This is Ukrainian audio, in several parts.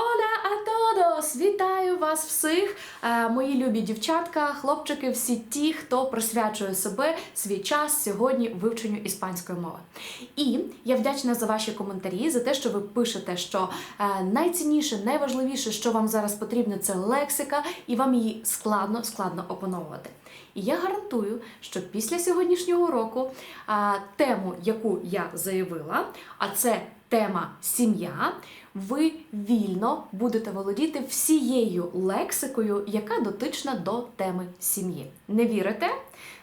Оля Атодос! Вітаю вас всіх, е, мої любі дівчатка, хлопчики, всі ті, хто присвячує себе свій час сьогодні вивченню іспанської мови. І я вдячна за ваші коментарі, за те, що ви пишете, що е, найцінніше, найважливіше, що вам зараз потрібно, це лексика, і вам її складно, складно опановувати. І я гарантую, що після сьогоднішнього уроку тему, яку я заявила, а це тема сім'я, ви вільно будете володіти всією лексикою, яка дотична до теми сім'ї. Не вірите?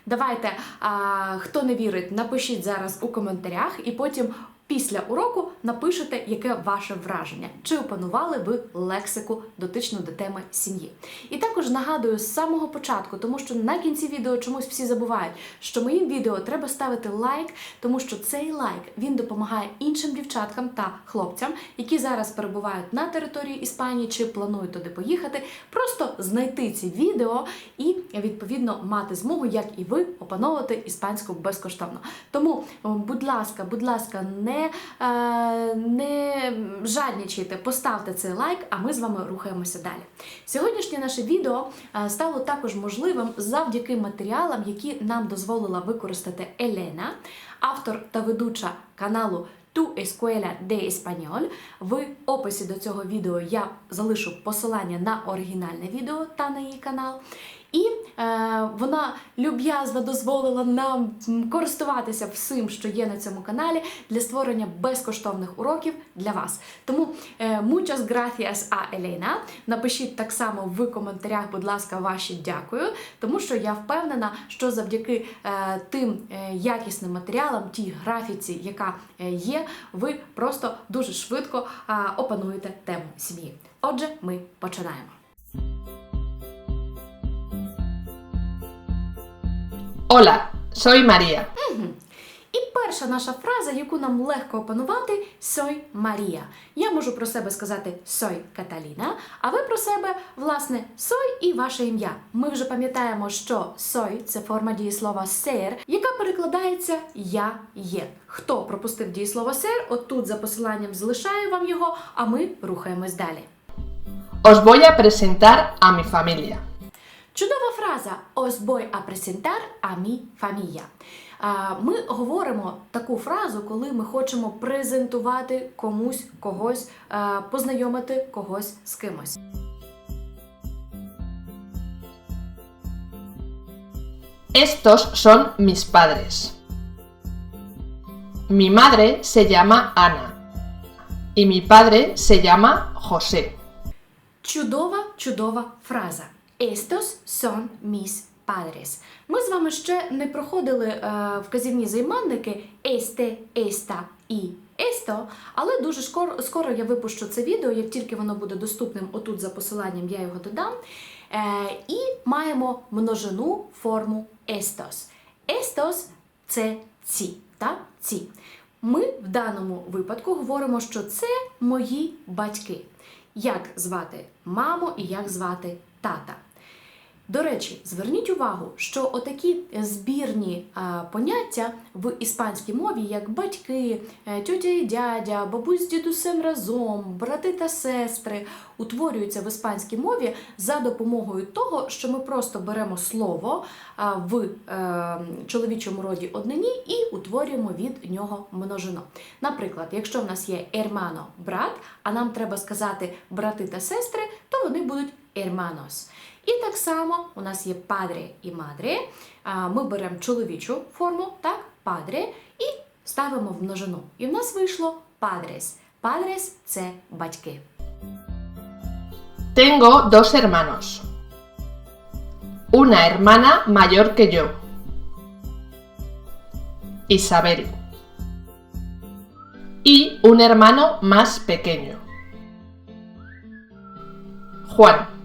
Давайте, а, хто не вірить, напишіть зараз у коментарях, і потім після уроку напишете, яке ваше враження, чи опанували ви лексику дотичну до теми сім'ї. І також нагадую з самого початку, тому що на кінці відео чомусь всі забувають, що моїм відео треба ставити лайк, тому що цей лайк він допомагає іншим дівчаткам та хлопцям, які зараз перебувають на території Іспанії чи планують туди поїхати, просто знайти ці відео і відповідно мати змогу, як і ви, опановувати іспанську безкоштовно. Тому, будь ласка, будь ласка, не, е, не жаднічайте, поставте цей лайк, а ми з вами рухаємося далі. Сьогоднішнє наше відео е, стало також можливим завдяки матеріалам, які нам дозволила використати Елена, автор та ведуча каналу Tu Escuela de Español. В описі до цього відео я залишу посилання на оригінальне відео та на її канал. І е, вона люб'язно дозволила нам користуватися всім, що є на цьому каналі, для створення безкоштовних уроків для вас. Тому е, muchas gracias a Elena. Напишіть так само в коментарях, будь ласка, ваші дякую, тому що я впевнена, що завдяки е, тим е, якісним матеріалам, тій графіці, яка е, є, ви просто дуже швидко е, опануєте тему сім'ї. Отже, ми починаємо. Hola, soy María. І перша наша фраза, яку нам легко опанувати soy Марія. Я можу про себе сказати soy Каталіна, а ви про себе, власне, soy і ваше ім'я. Ми вже пам'ятаємо, що soy – це форма дієслова ser, яка перекладається я є. Хто пропустив дієслово ser, отут за посиланням залишаю вам його, а ми рухаємось далі. Os voy a presentar a mi familia. Чудова фраза presentar a mi familia. Ми говоримо таку фразу, коли ми хочемо презентувати комусь когось, познайомити когось з кимось. Estos son mis padres. Mi madre se llama Ana y mi padre se llama José. Чудова, чудова фраза. Estos son mis padres. Ми з вами ще не проходили е, вказівні займенники este, esta і esto, але дуже скоро, скоро я випущу це відео, як тільки воно буде доступним отут за посиланням, я його додам. Е, і маємо множину форму estos. Estos – це ці, так? ці. Ми в даному випадку говоримо, що це мої батьки. Як звати маму і як звати тата. До речі, зверніть увагу, що отакі збірні а, поняття в іспанській мові, як батьки, е, тьотя і дядя, бабусь з дідусем разом, брати та сестри, утворюються в іспанській мові за допомогою того, що ми просто беремо слово в е, чоловічому роді однині і утворюємо від нього множину. Наприклад, якщо в нас є hermano – брат, а нам треба сказати брати та сестри, то вони будуть hermanos. І так само у нас є падре і мадре. А, Ми беремо чоловічу форму, так, падре, і ставимо в множину. І в нас вийшло падрес. Падрес – це батьки. Tengo dos hermanos. Una hermana mayor que yo. Isabel. Y un hermano más pequeño. Juan.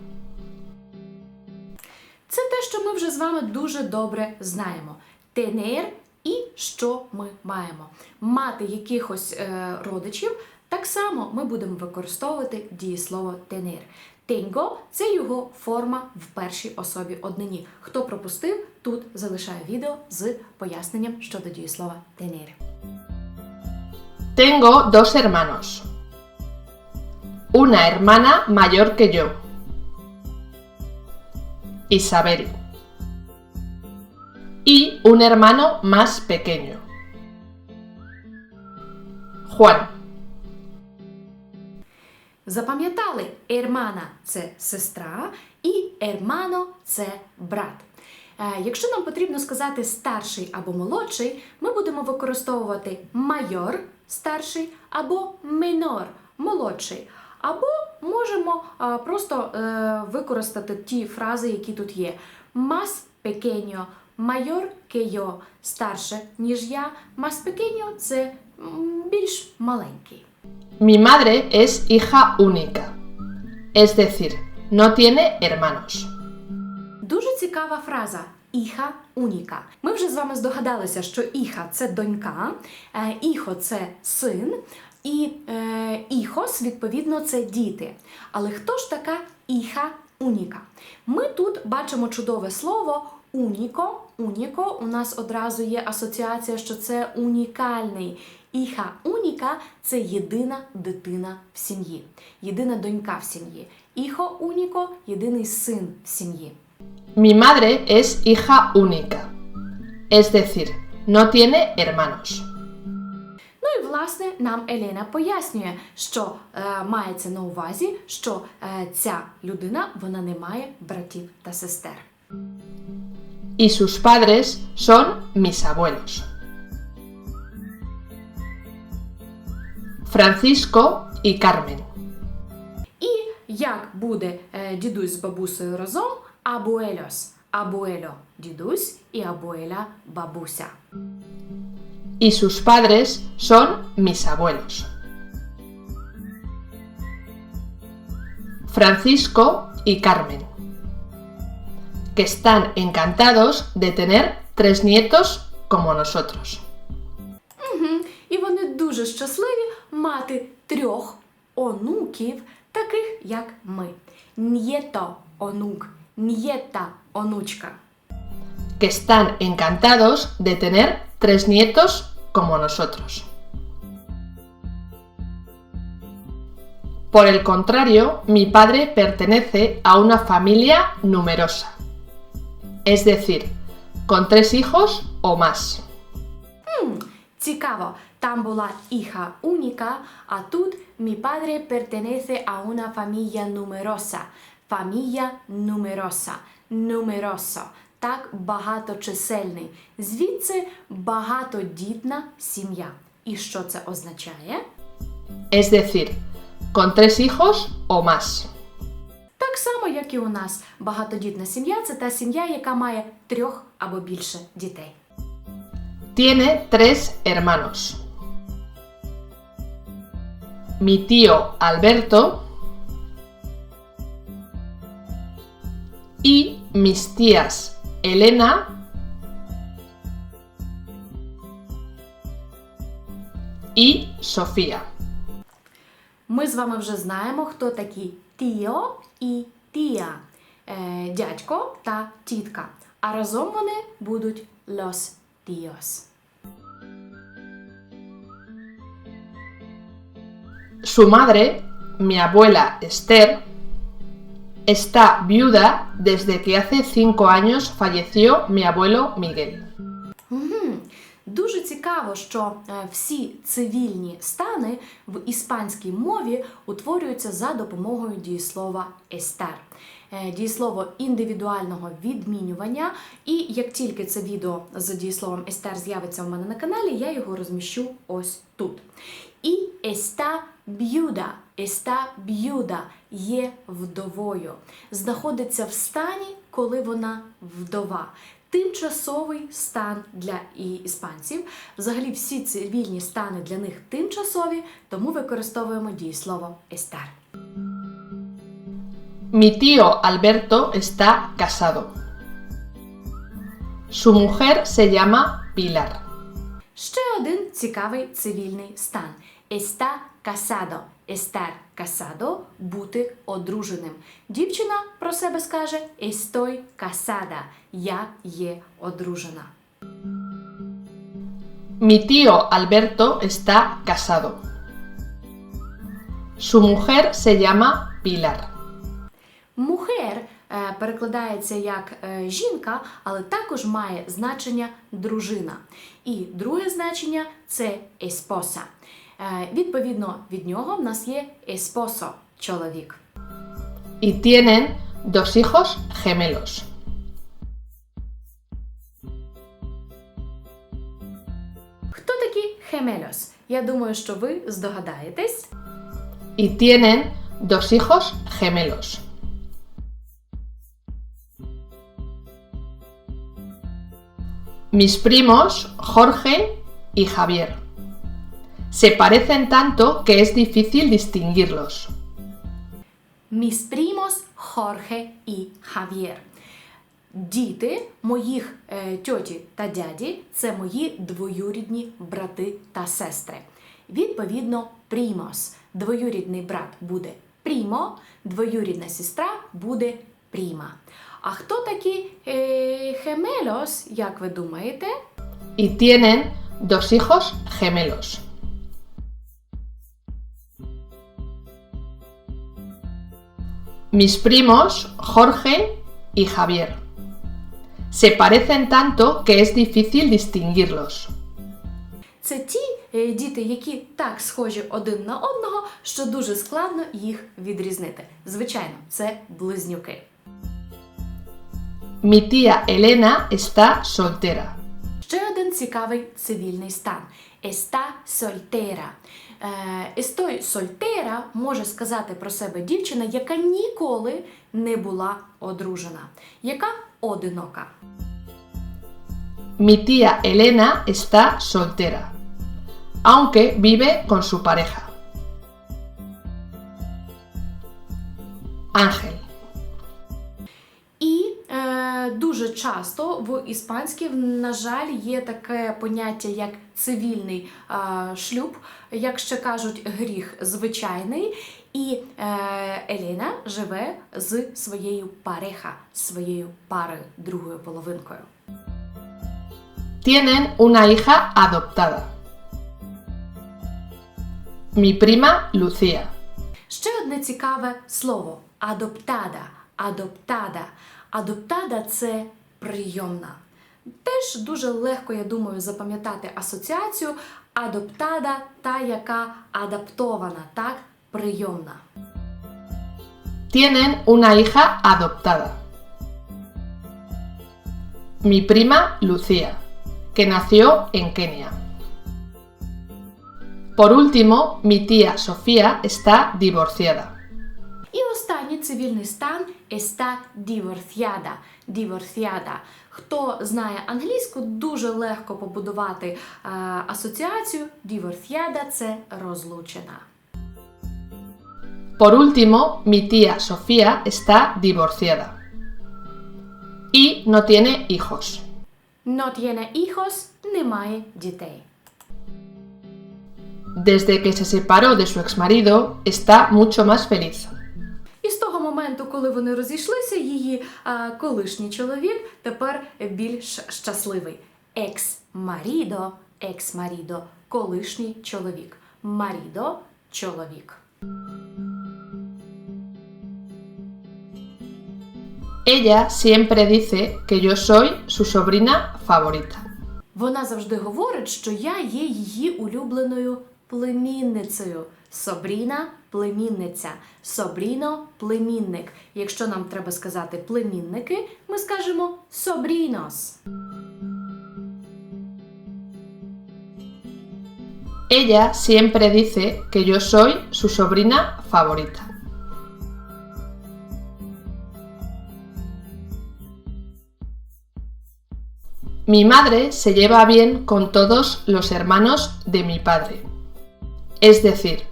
Це те, що ми вже з вами дуже добре знаємо. Тенер і що ми маємо. Мати якихось е, родичів, так само ми будемо використовувати дієслово тенер. Тенго це його форма в першій особі однині. Хто пропустив, тут залишаю відео з поясненням щодо дієслова тенер. Tengo dos hermanos. una hermana mayor que yo. Isabel. Y un hermano más pequeño. Juan. Запам'ятали, ермана це сестра і ермано це брат. Е, Якщо нам потрібно сказати старший або молодший, ми будемо використовувати майор старший або менор молодший. Або можемо просто е, використати ті фрази, які тут є. Más pequeño, mayor que yo, старше, ніж я. Más pequeño – це більш маленький. Mi madre es hija única. Es decir, no tiene hermanos. Дуже цікава фраза іха уніка. Ми вже з вами здогадалися, що іха це донька, е, іхо це син, і е, іхос, відповідно, це діти. Але хто ж така іха уніка? Ми тут бачимо чудове слово уніко. Уніко. У нас одразу є асоціація, що це унікальний. Іха уніка це єдина дитина в сім'ї, єдина донька в сім'ї. Іхо уніко єдиний син в сім'ї. Mi madre es hija única. Es decir, no tiene hermanos. І власне нам Елена пояснює, що е, мається на увазі, що е, ця людина вона не має братів та сестер. Y sus padres son mis abuelos. Francisco y Carmen. І як буде е, дідусь з бабусею разом, абуельос, абуельо дідусь і абуеля бабуся. Y sus padres son mis abuelos. Francisco y Carmen. Que están encantados de tener tres nietos como nosotros. Угу. І вони дуже щасливі мати трьох онуків, таких як ми. Нєто онук, нєта онучка. que están encantados de tener tres nietos como nosotros. Por el contrario, mi padre pertenece a una familia numerosa, es decir, con tres hijos o más. Цікаво, там була іха уніка, а тут mi padre pertenece a una familia numerosa. Familia numerosa. Numeroso. Так багаточисельний. Звідси багатодітна сім'я. І що це означає? Es decir, con tres hijos o más. Так само, як і у нас. Багатодітна сім'я це та сім'я, яка має трьох або більше дітей. Tiene tres hermanos. Mi tío Alberto y mis tías Elena y Sofía. Ми з вами вже знаємо, хто такі Тіо і Тія, е, дядько та тітка. А разом вони будуть Los Tíos. Su madre, mi abuela Esther, está viuda desde que hace cinco años falleció mi abuelo Miguel. Дуже цікаво, що е, всі цивільні стани в іспанській мові утворюються за допомогою дієслова estar. Е, Дієслово індивідуального відмінювання. І як тільки це відео з дієсловом estar з'явиться у мене на каналі, я його розміщу ось тут. І está viuda, está viuda є вдовою. Знаходиться в стані, коли вона вдова. Тимчасовий стан для і- іспанців. Взагалі всі цивільні стани для них тимчасові, тому використовуємо дієслово estar. Mi tío Alberto está casado. Su mujer se llama Pilar. Ще один цікавий цивільний стан. Está casado. Estar casado – бути одруженим. Дівчина про себе скаже Estoy casada. Я є одружена. Mi tío Alberto está casado. Su mujer se llama Pilar. Мухер е, перекладається як е, жінка, але також має значення дружина. І друге значення це еспоса. Е, Відповідно від нього в нас є еспосо чоловік. Y tienen dos hijos gemelos. Хто такі хемельос? Я думаю, що ви здогадаєтесь. Y tienen dos hijos gemelos. Mis primos, Jorge y Javier. Se parecen tanto que es difícil distinguirlos. Міс Примос, Хорхе і Хав'єр. Діти моїх е, тьоті та дяді це мої двоюрідні брати та сестри. Відповідно, Примос. Двоюрідний брат буде Прімо, двоюрідна сестра буде Пріма. А хто такі е, Хемельос, як ви думаєте? Y tienen dos hijos gemelos. Mis primos, Jorge y Javier. Se parecen tanto que es difícil distinguirlos. Це ті е, діти, які так схожі один на одного, що дуже складно їх відрізнити. Звичайно, це близнюки. Mi tía Elena está soltera. Ще один цікавий цивільний стан. Еста сольтера. Естой сольтера може сказати про себе дівчина, яка ніколи не була одружена, яка одинока. Mi tía Elena está soltera, aunque vive con su pareja. Ángel. Дуже часто в іспанській, на жаль, є таке поняття як цивільний шлюб, як ще кажуть, гріх звичайний. І е, Еліна живе з своєю пареха, своєю парою, другою половинкою. Tienen una hija adoptada. Mi prima Lucía. Ще одне цікаве слово адоптада. Адоптада. Адоптада це прийомна. Теж дуже легко, я думаю, запам'ятати асоціацію адоптада, та яка адаптована, так, прийомна. Tienen una hija adoptada. Mi prima Lucía, que nació en Kenia. Por último, mi tía Sofía está divorciada. І останній цивільний стан еста діворсіада. Діворсіада. Хто знає англійську, дуже легко побудувати е, асоціацію. Діворсіада це розлучена. Por último, mi tía Sofía está divorciada. Y no tiene hijos. No tiene hijos, немає дітей. Desde que se separó de su exmarido, está mucho más feliz. Коли вони розійшлися, її колишній чоловік тепер більш щасливий. Екс-марідо, екс-марідо, колишній чоловік. Марідо чоловік. Ella siempre dice que yo soy su sobrina favorita. Вона завжди говорить, що я є її улюбленою племінницею. Собріна племінниця. Собріно племінник. Якщо нам треба сказати племінники, ми скажемо собрінос. Ella siempre dice que yo soy su sobrina favorita. Mi madre se lleva bien con todos los hermanos de mi padre, es decir,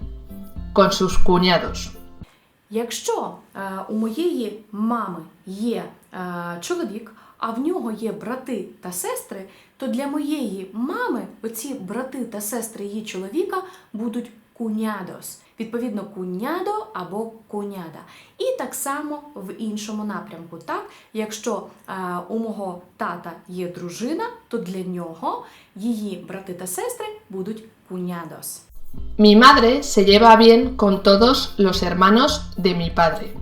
con sus cuñados. Якщо е, у моєї мами є е, чоловік, а в нього є брати та сестри, то для моєї мами оці брати та сестри її чоловіка будуть кунядос. Відповідно, кунядо або куняда. І так само в іншому напрямку. Так? Якщо е, у мого тата є дружина, то для нього її брати та сестри будуть кунядос. Mi madre se lleva bien con todos los hermanos de mi padre.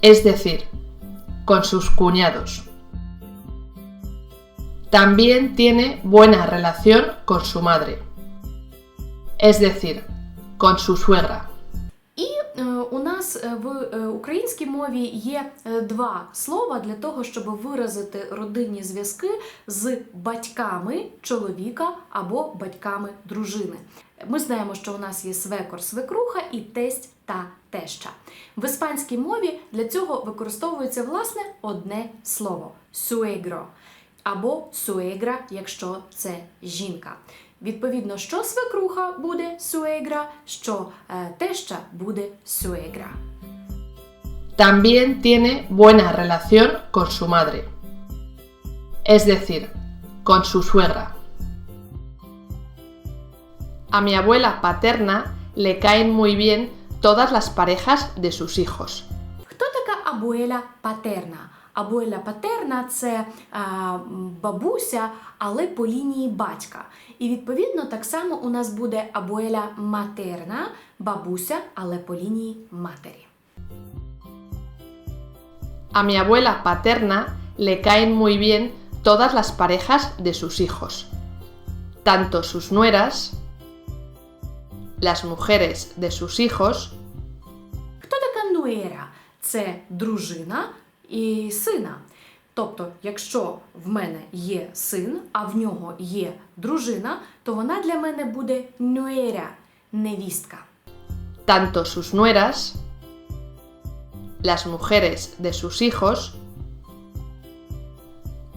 Es decir, con sus cuñados. También tiene buena relación con su madre. Es decir, con su suegra. І е, у нас е, в е, українській мові є е, два слова для того, щоб виразити родинні зв'язки з батьками чоловіка або батьками дружини. Ми знаємо, що у нас є свекор, свекруха і тесть та теща. В іспанській мові для цього використовується власне одне слово суегро або суегра, якщо це жінка. Відповідно, що свекруха буде суегра, що е, теща буде суегра. También tiene buena relación con su madre. Es decir, con su suegra. A mi abuela paterna le caen muy bien todas las parejas de sus hijos. Хто така абуеля патерна? Абуеля патерна це а, м, бабуся, але по лінії батька. І відповідно так само у нас буде абуеля матерна, бабуся, але по лінії матері. A mi abuela paterna le caen muy bien todas las parejas de sus hijos, tanto sus nueras, las mujeres de sus hijos, Хто така нуера? Це дружина і сина. Тобто, якщо в мене є син, а в нього є дружина, то вона для мене буде нуера, невістка. tanto sus nueras, las mujeres de sus hijos,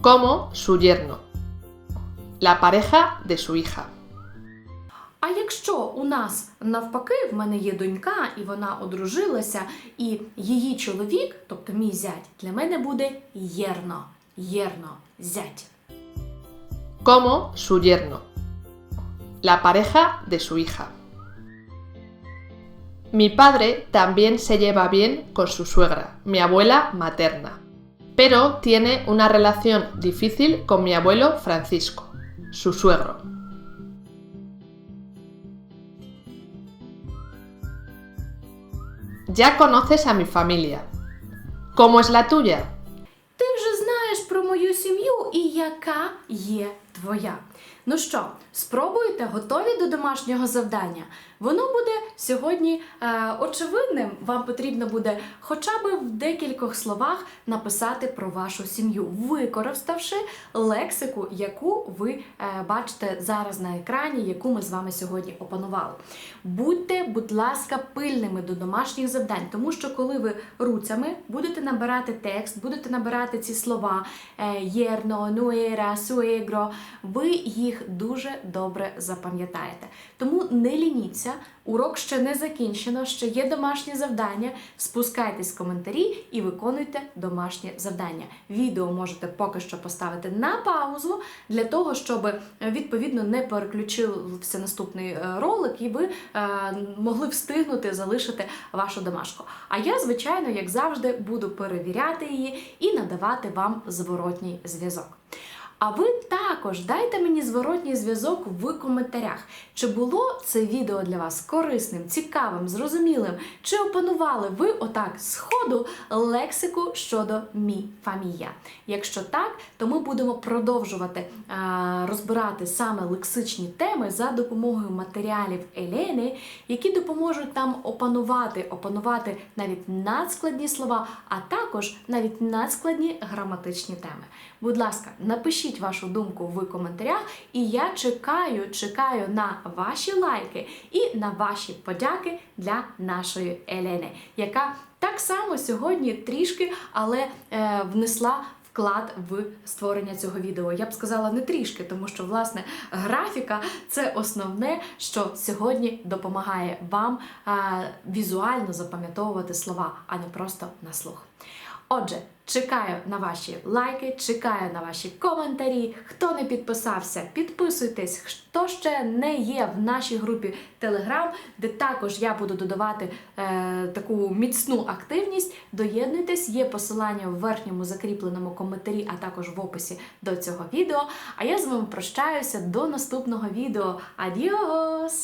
como su yerno, la pareja de su hija. А якщо у нас навпаки, в мене є донька, і вона одружилася, і її чоловік, тобто мій зять, для мене буде єрно, єрно, зять. como su yerno, la pareja de su hija. Mi padre también se lleva bien con su suegra, mi abuela materna, pero tiene una relación difícil con mi abuelo Francisco, su suegro. Ya conoces a mi familia. ¿Cómo es la tuya? Ти вже знаєш про мою сім'ю і яка є твоя. Ну що, спробуйте, готові до домашнього завдання? Воно буде сьогодні е, очевидним. Вам потрібно буде хоча б в декількох словах написати про вашу сім'ю, використавши лексику, яку ви е, бачите зараз на екрані, яку ми з вами сьогодні опанували. Будьте, будь ласка, пильними до домашніх завдань, тому що коли ви руцями будете набирати текст, будете набирати ці слова е, єрно, нуера, суегро, ви їх дуже добре запам'ятаєте. Тому не лініться, урок ще не закінчено, ще є домашнє завдання. Спускайтесь в коментарі і виконуйте домашнє завдання. Відео можете поки що поставити на паузу для того, щоб е, відповідно не переключився наступний е, ролик, і ви е, могли встигнути залишити вашу домашку. А я, звичайно, як завжди, буду перевіряти її і надавати вам зворотній зв'язок. А ви також дайте мені зворотній зв'язок в коментарях. Чи було це відео для вас корисним, цікавим, зрозумілим? Чи опанували ви отак з лексику щодо мі фамія? Якщо так, то ми будемо продовжувати а, розбирати саме лексичні теми за допомогою матеріалів Елени, які допоможуть нам опанувати, опанувати навіть надскладні слова, а також навіть надскладні граматичні теми. Будь ласка, напишіть вашу думку в коментарях, і я чекаю, чекаю на ваші лайки і на ваші подяки для нашої Елени, яка так само сьогодні трішки, але е, внесла. Вклад в створення цього відео. Я б сказала не трішки, тому що власне графіка це основне, що сьогодні допомагає вам е, візуально запам'ятовувати слова, а не просто на слух. Отже, чекаю на ваші лайки, чекаю на ваші коментарі. Хто не підписався, підписуйтесь. Хто ще не є в нашій групі Telegram, де також я буду додавати е, таку міцну активність. Доєднуйтесь, є посилання в верхньому закріпленому коментарі, а також в описі до цього відео. А я з вами прощаюся до наступного відео. Адіос!